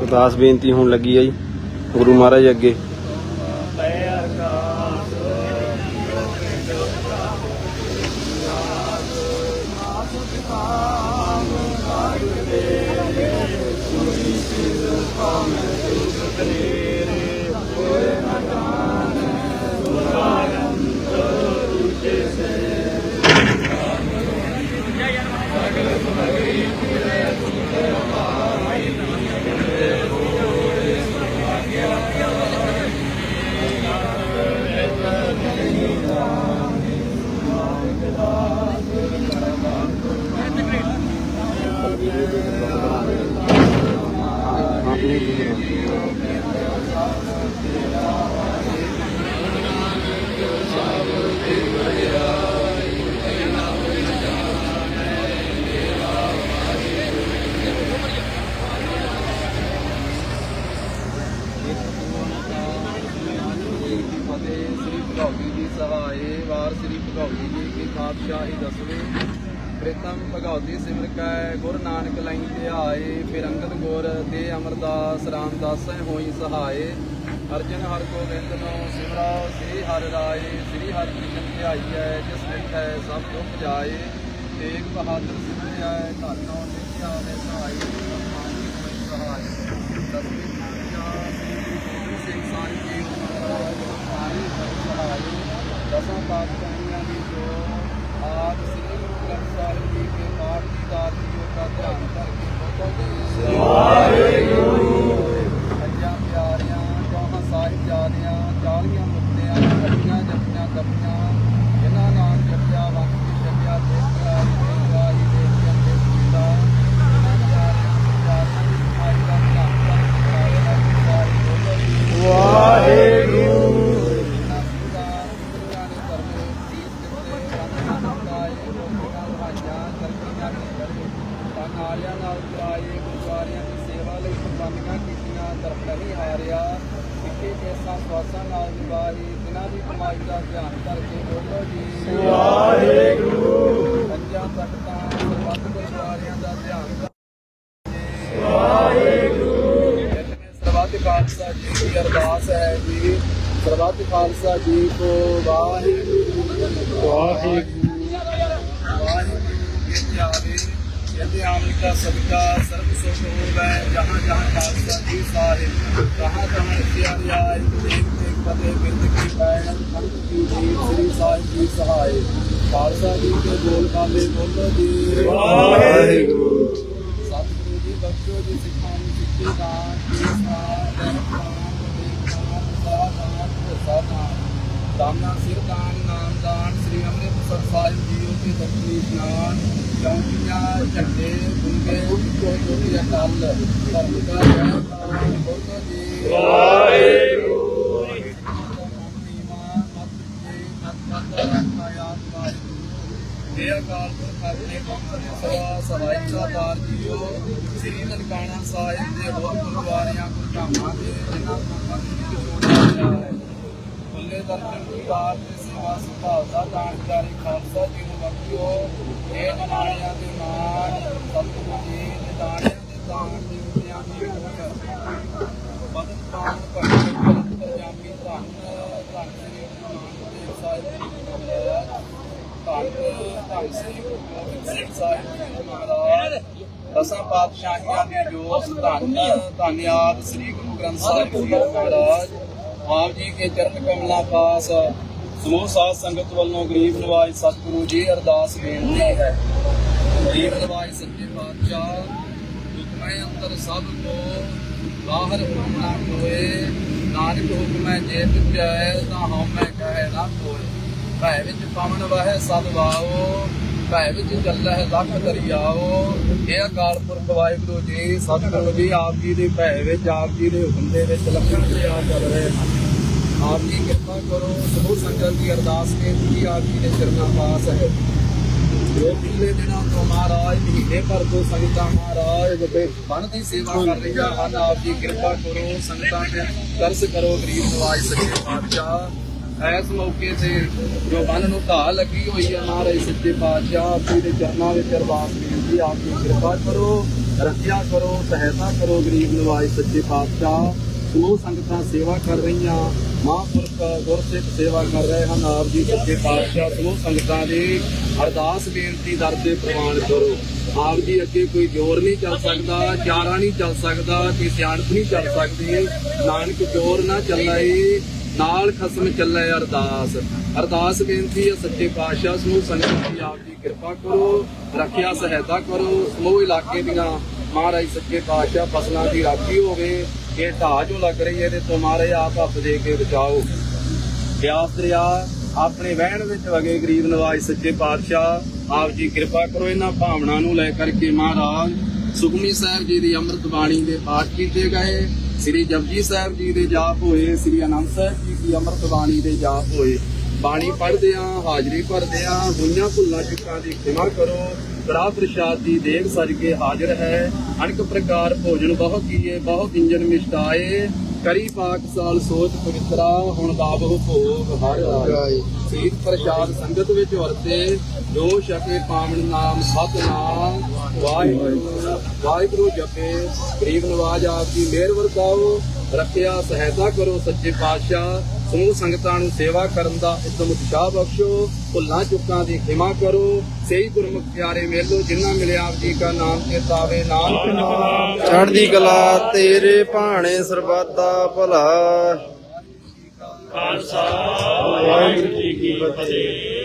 ਅਰਦਾਸ ਬੇਨਤੀ ਹੋਣ ਲੱਗੀ ਆ ਜੀ ਗੁਰੂ ਮਹਾਰਾਜ ਅੱਗੇ। ਫਤਿਹ ਸ੍ਰੀ ਸਹਾਏ ਵਾਰ ਸ੍ਰੀ ਭਗੌਤੀ ਜੀ ਕੀ ਪਾਤਸ਼ਾਹੀ ਦਸਵੇਂ ਪ੍ਰੇਤਮ ਭਗੌਤੀ ਸਿਮਰ ਕੈ, ਗੁਰ ਨਾਨਕ ਲਈ ਧਿਆਏ ਫਿਰ ਅੰਗਦ ਗੁਰ ਤੇ ਅਮਰਦਾਸ, ਰਾਮਦਾਸ ਹੋਈ ਸਹਾਏ। ਅਰਜਨ ਹਰ ਗੋਬਿੰਦ ਨੂੰ ਸਿਮਰਾਓ ਸ੍ਰੀ ਹਰਿ ਰਾਏ, ਸ੍ਰੀ ਹਰਿ ਕ੍ਰਿਸ਼ਨ ਹੈ ਜਿਸ ਵਿੱਚ ਹੈ ਸਭ ਦੁੱਖ ਜਾਏ। ਤੇਗ ਬਹਾਦਰ ਸਿਮਰਿਆ ਧਨ ਨੋ ਨਿਤਿਆ ਦੇ ਸਹਾਈ ਸਮਾਨ ਹੋਈ ਸਹਾਈ ਦਸਵੇਂ ਪਾਤਸ਼ਾਹ ਸ੍ਰੀ ਗੁਰੂ ਗੋਬਿੰਦ ਸਿੰਘ ਸਾਹਿਬ ਜੀ ਮਹਾਰਾਜ ਸਾਰੇ ਸਹਾਈ ਦਸਾਂ ਪਾਤਸ਼ਾਹੀਆਂ ਦੀ ਜੋ ਆਪ ਸ੍ਰੀ ਗੁਰੂ ਗ੍ਰੰਥ ਸਾਹਿਬ ਜੀ ਕੇ ਪਾਠ ਦੀ ਦਾਤੀ ਦਾ ਧਿਆਨ ਕਰਕੇ ਬੋਲੋ ਵਾਹਿਗੁਰੂ ਪੰਜਾਂ ਪਿਆਰਿਆਂ ਚੌਹਾਂ ਸਾਹਿਬ ਜਾਦਿਆਂ ਚਾਲੀਆਂ ਮੁਕਤਿਆਂ ਅੱਡੀਆਂ ਜਪੀਆਂ ਤਪੀਆਂ ਜਿਨ੍ਹਾਂ ਨਾਮ ਜਪਿਆ ਵੰਦ ਕੀ ਛਕਿਆ ਦੇਖਿਆ ਦੇਖਿਆ ਹੀ ਦੇਖਿਆ ਦੇਖਿਆ ਇਹਨਾਂ ਪਿਆਰਿਆਂ ਪਿਆਰਿਆਂ ਦੀ ਸਮਾਈ ਦਾ ਧਿਆਨ ਕਰਕੇ ਸਾਰੇ ਦਾ ਸਾਰੇ ਬੋਲੋ ਜੀ ਵਾਹਿਗੁਰੂ ਨਾਲਿਆਂ ਨਾਲ ਕਰਾਏ ਗੁਰਦੁਆਰਿਆਂ ਦੀ ਸੇਵਾ ਲਈ ਕੁਰਬਾਨੀਆਂ ਕੀਤੀਆਂ ਦਰਖਤ ਨਹੀਂ ਹਾਰਿਆ ਸਿੱਖੇ ਕੇਸਾਂ ਸਵਾਸਾਂ ਨਾਲ ਨਿਭਾਈ ਜਿਨ੍ਹਾਂ ਦੀ ਕਮਾਈ ਦਾ ਧਿਆਨ ਕਰਕੇ ਬੋਲੋ ਜੀ। ਵਾਹਿਗੁਰੂ। ਪੰਜਾਂ ਤਖਤਾਂ ਸਰਬੱਤ ਗੁਰਦੁਆਰਿਆਂ ਦਾ ਧਿਆਨ ਸਰਬੱਤ ਖਾਲਸਾ ਜੀ ਦੀ ਅਰਦਾਸ ਹੈ ਜੀ ਸਰਬੱਤ ਖਾਲਸਾ ਜੀ ਕੋ ਵਾਹਿਗੁਰੂ। ਵਾਹਿਗੁਰੂ। ਵਾਹਿਗੁਰੂ ਜੀ ਆਵੇ ਕਹਿੰਦੇ ਆਮਨ ਦਾ ਸਦਕਾ ਸਰਬ ਸੁਖ ਹੋਵੇ, ਜਹਾਂ ਜਹਾਂ ਖਾਲਸਾ ਜੀ ਸਾਹਿਬ ਕਹਾਂ ਕਹਾਂ ਇਤਿਆਰ ਆਏ ਦੇਖ ਦੇਖ ਪਤੇ ਬਿਰਦ ਕੀ ਪੈਣ, ਸੰਤ ਕੀ ਜੀ ਸ੍ਰੀ ਸਾਹਿਬ ਜੀ ਸਹਾਏ। ਖਾਲਸਾ ਜੀ ਦੇ ਬੋਲ ਕਾਲੇ ਬੋਲੋ ਜੀ। ਵਾਹਿਗੁਰੂ। ਸਤਿਗੁਰੂ ਜੀ ਬਖਸ਼ੋ ਜੀ, ਸਿੱਖਾਂ ਨੂੰ ਸਿੱਖੀ ਦਾਨ ਜੀ ਸਾਹਿਬ ਦਾਨਾ ਸਿਰ ਦਾਨ, ਨਾਮ ਦਾਨ, ਸ੍ਰੀ ਅੰਮ੍ਰਿਤਸਰ ਸਾਹਿਬ ਜੀ ਉਤੇ ਦਰਸ਼ਨੀ ਇਸ਼ਨਾਨ ਗੁੰਗੇ ਕੋ ਜੋਤੀ ਅਕਾਲ ਧਰਮ ਦਾ ਜੈ ਨਾਮ ਬੋਲੋ ਜੀ ਵਾਹਿਗੁਰੂ ਇਹ ਅਕਾਲ ਪੁਰਖ ਆਪਣੇ ਦੇ ਸਵਾ ਸਹਾਈ ਦਾ ਦਾਰ ਜੀਓ ਸ੍ਰੀ ਨਨਕਾਣਾ ਸਾਹਿਬ ਦੇ ਹੋਰ ਗੁਰਦੁਆਰਿਆਂ ਗੁਰਧਾਮਾਂ ਦੇ ਜਿਨ੍ਹਾਂ ਲੋਕਾਂ ਦੀ ਜੋੜਿਆ ਹੈ ਖੁੱਲੇ ਦਰਸ਼ਨ ਦੀਦਾਰ ਤੇ ਸੇਵਾ ਸੁਭਾਅ ਦਾ ਦਾਨਕਾਰੀ ਖਾਲਸਾ ਜੀ ਨੂੰ ਬਖਸ਼ਿਓ ਇਹ ਦੇ ਮਾਣ ਸਤਿਗੁਰੂ ਜੀ ਦੇ ਦਾਣਿਆਂ ਦੇ ਦਾਨ ਦੀ ਉਤਿਆਂ ਦੀ ਬਦਨ ਪਾਣ ਭਗਤ ਪੰਜਾਬੀ ਧੰਨ ਧੰਨ ਸ੍ਰੀ ਗੁਰੂ ਨਾਨਕ ਸਾਹਿਬ ਜੀ ਧੰਨ ਧੰਨ ਸ੍ਰੀ ਗੁਰੂ ਗੋਬਿੰਦ ਸਿੰਘ ਸਾਹਿਬ ਜੀ ਮਹਾਰਾਜ ਦਸਾਂ ਪਾਤਸ਼ਾਹੀਆਂ ਦੇ ਜੋਤ ਧੰਨ ਧੰਨਿਆਦ ਸ੍ਰੀ ਗੁਰੂ ਗ੍ਰੰਥ ਸਾਹਿਬ ਜੀ ਮਹਾਰਾਜ। ਆਪ ਜੀ ਕੇ ਚਰਨ ਕਮਲਾਂ ਪਾਸ, ਸਮੂਹ ਸਾਧ ਸੰਗਤ ਵੱਲੋਂ ਗਰੀਬ ਨਵਾਜ ਸਤਿਗੁਰੂ ਜੀ ਅਰਦਾਸ ਬੇਨਤੀ ਹੈ। ਗਰੀਬ ਨਵਾਜ ਸੱਚੇ ਪਾਤਸ਼ਾਹ, ਹੁਕਮੈ ਅੰਦਰ ਸਭ ਕੋ ਬਾਹਰ ਹੁਕਮ ਕੋਏ ਨਾਨਕ ਹੁਕਮੈ ਜੇ ਤੁਜੈ ਤਾਂ ਹਉਮੈ ਕਹੈ ਨਾ ਕੋਏ ਭੈ ਵਿੱਚ ਪਵਨ ਵਹੈ, ਸਦ ਵਾਓ। ਭੈ ਵਿੱਚ ਚੱਲਹਿ ਲੱਖ ਦਰਿਆਓ। ਇਹ ਅਕਾਲ ਪੁਰਖ ਵਾਹਿਗੁਰੂ ਜੀ, ਸਤਿਗੁਰੂ ਜੀ, ਆਪ ਜੀ ਦੇ ਭੈ ਵਿੱਚ, ਆਪ ਜੀ ਦੇ ਹੁਕਮ ਦੇ ਵਿੱਚ ਲੱਖਾਂ ਦਰਿਆ ਚੱਲ ਰਹੇ ਹਨ। ਆਪ ਜੀ ਕਿਰਪਾ ਕਰੋ ਸਮੂਹ ਸੰਗਤ ਦੀ ਅਰਦਾਸ ਬੇਨਤੀ ਆਪ ਜੀ ਦੇ ਚਰਨਾਂ ਪਾਸ ਹੈ। ਜੋ ਪਿਛਲੇ ਦਿਨਾਂ ਤੋਂ ਮਹਾਰਾਜ, ਮਹੀਨੇ ਭਰ ਤੋਂ ਸੰਗਤਾਂ ਮਹਾਰਾਜ ਦੇ ਬਣ ਦੀ ਸੇਵਾ ਕਰ ਰਹੀਆਂ ਹਨ। ਆਪ ਜੀ ਕਿਰਪਾ ਕਰੋ, ਸੰਗਤਾਂ ਤੇ ਤਰਸ ਕਰੋ, ਗਰੀਬ ਨਵਾਜ ਸੱਚੇ ਪਾਤਸ਼ਾਹ। ਐਸ ਮੌਕੇ ਤੇ ਜੋ ਬੰਨ ਨੂੰ ਢਾਹ ਲੱਗੀ ਹੋਈ ਹੈ ਮਹਾਰਾਜ ਸੱਚੇ ਪਾਤਸ਼ਾਹ, ਆਪ ਜੀ ਦੇ ਚਰਨਾਂ ਵਿੱਚ ਅਰਦਾਸ ਬੇਨਤੀ ਆਪ ਜੀ ਕਿਰਪਾ ਕਰੋ, ਰੱਖਿਆ ਕਰੋ, ਸਹਾਇਤਾ ਕਰੋ ਗਰੀਬ ਨਵਾਜ ਸੱਚੇ ਪਾਤਸ਼ਾਹ। ਸਮੂਹ ਸੰਗਤਾਂ ਸੇਵਾ ਕਰ ਰਹੀਆਂ, ਮਹਾਂਪੁਰਖ ਗੁਰਸਿੱਖ ਸੇਵਾ ਕਰ ਰਹੇ ਹਨ, ਆਪ ਜੀ ਸੱਚੇ ਪਾਤਸ਼ਾਹ ਸਮੂਹ ਸੰਗਤਾਂ ਦੀ ਅਰਦਾਸ ਬੇਨਤੀ ਦਰ ਤੇ ਪ੍ਰਵਾਨ ਕਰੋ। ਆਪ ਜੀ ਅੱਗੇ ਕੋਈ ਜੋਰ ਨਹੀਂ ਚੱਲ ਸਕਦਾ, ਚਾਰਾ ਨਹੀਂ ਚੱਲ ਸਕਦਾ, ਕੋਈ ਸਿਆਣਪ ਨਹੀਂ ਚੱਲ ਸਕਦੀ। ਨਾਨਕ ਜੋਰ ਨਾ ਚੱਲਾਏ ਨਾਲ ਖਸਮ ਚੱਲੇ ਅਰਦਾਸ। ਅਰਦਾਸ ਬੇਨਤੀ ਹੈ ਸੱਚੇ ਪਾਤਸ਼ਾਹ ਸਮੂਹ ਸੰਗਤ ਦੀ ਆਪ ਦੀ ਕਿਰਪਾ ਕਰੋ, ਰੱਖਿਆ ਸਹਾਇਤਾ ਕਰੋ। ਸਮੂਹ ਇਲਾਕੇ ਦੀਆਂ ਮਹਾਰਾਜ ਸੱਚੇ ਪਾਤਸ਼ਾਹ ਫਸਲਾਂ ਦੀ ਰਾਖੀ ਹੋਵੇ ਇਹ ਢਾਹ ਜੋ ਲੱਗ ਰਹੀ ਹੈ ਇਹਦੇ ਤੋਂ ਮਹਾਰਾਜ ਆਪ ਹੱਥ ਦੇ ਕੇ ਬਚਾਓ। ਬਿਆਸ ਦਰਿਆ ਆਪਣੇ ਵਹਿਣ ਵਿੱਚ ਵਗੇ ਗਰੀਬ ਨਵਾਜ ਸੱਚੇ ਪਾਤਸ਼ਾਹ, ਆਪ ਜੀ ਕਿਰਪਾ ਕਰੋ ਇਹਨਾਂ ਭਾਵਨਾ ਨੂੰ ਲੈ ਕਰਕੇ ਮਹਾਰਾਜ ਸੁਖਮੀ ਸਾਹਿਬ ਜੀ ਦੀ ਅੰਮ੍ਰਿਤ ਬਾਣੀ ਦੇ ਪਾਠ ਕੀਤੇ ਗਏ। ਸ੍ਰੀ ਜਪਜੀ ਸਾਹਿਬ ਜੀ ਦੇ ਜਾਪ ਹੋਏ, ਸ੍ਰੀ ਆਨੰਦ ਸਾਹਿਬ ਜੀ ਦੀ ਅੰਮ੍ਰਿਤ ਬਾਣੀ ਦੇ ਜਾਪ ਹੋਏ। ਬਾਣੀ ਪੜ੍ਹਦੇ ਆ ਹਾਜ਼ਰੀ ਭਰਦੇ ਆ ਹੋਈਆਂ ਭੁੱਲਾਂ ਚੁੱਕਾਂ ਦੀ ਖਿਮਾ ਕਰੋ। ਕੜਾ ਪ੍ਰਸ਼ਾਦ ਦੀ ਦੇਗ ਸਜ ਕੇ ਹਾਜ਼ਰ ਹੈ। ਅਨੇਕ ਪ੍ਰਕਾਰ ਭੋਜਨ ਬਹੁ ਕੀਏ ਬਹੁਤ ਇੰਜਨ ਮਿਸ਼ਟਾਏ। ਕਰੀ ਪਾਕ ਸਾਲ ਸੋਚ ਪਵਿੱਤਰਾ ਹੁਣ ਗਾਵਹੁ ਭੋਗ ਹਰ ਆਏ ਸੀਤ ਪ੍ਰਸ਼ਾਦ ਸੰਗਤ ਵਿੱਚ ਵਰਤੇ। ਜੋ ਛਕੇ ਪਾਵਨ ਨਾਮ ਸਤਨਾਮ ਵਾਹਿਗੁਰੂ ਵਾਹਿਗੁਰੂ ਜਪੇ। ਗਰੀਬ ਨਵਾਜ ਆਪ ਦੀ ਮਿਹਰ ਵਰਤਾਓ। ਰੱਖਿਆ, ਸਹਾਇਤਾ ਕਰੋ ਸੱਚੇ ਪਾਤਸ਼ਾਹ। ਸਮੂਹ ਸੰਗਤਾਂ ਨੂੰ ਸੇਵਾ ਕਰਨ ਦਾ ਇਤਮ ਉਤਸ਼ਾਹ ਬਖਸ਼ੋ, ਭੁੱਲਾਂ ਚੁੱਕਾਂ ਦੀ ਖਿਮਾ ਕਰੋ। ਸਹੀ ਗੁਰਮੁਖ ਪਿਆਰੇ ਮੇਲੋ ਜਿਨ੍ਹਾਂ ਮਿਲਿਆ ਆਪ ਜੀ ਕਾ ਨਾਮ ਤੇ ਨਾਨਕ ਚੜ੍ਹਦੀ ਕਲਾ ਤੇਰੇ ਭਾਣੇ ਸਰਬੱਤ ਭਲਾ। ਖਾਲਸਾ, ਵਾਹਿਗੁਰੂ ਜੀ ਕੀ ਫਤਿਹ।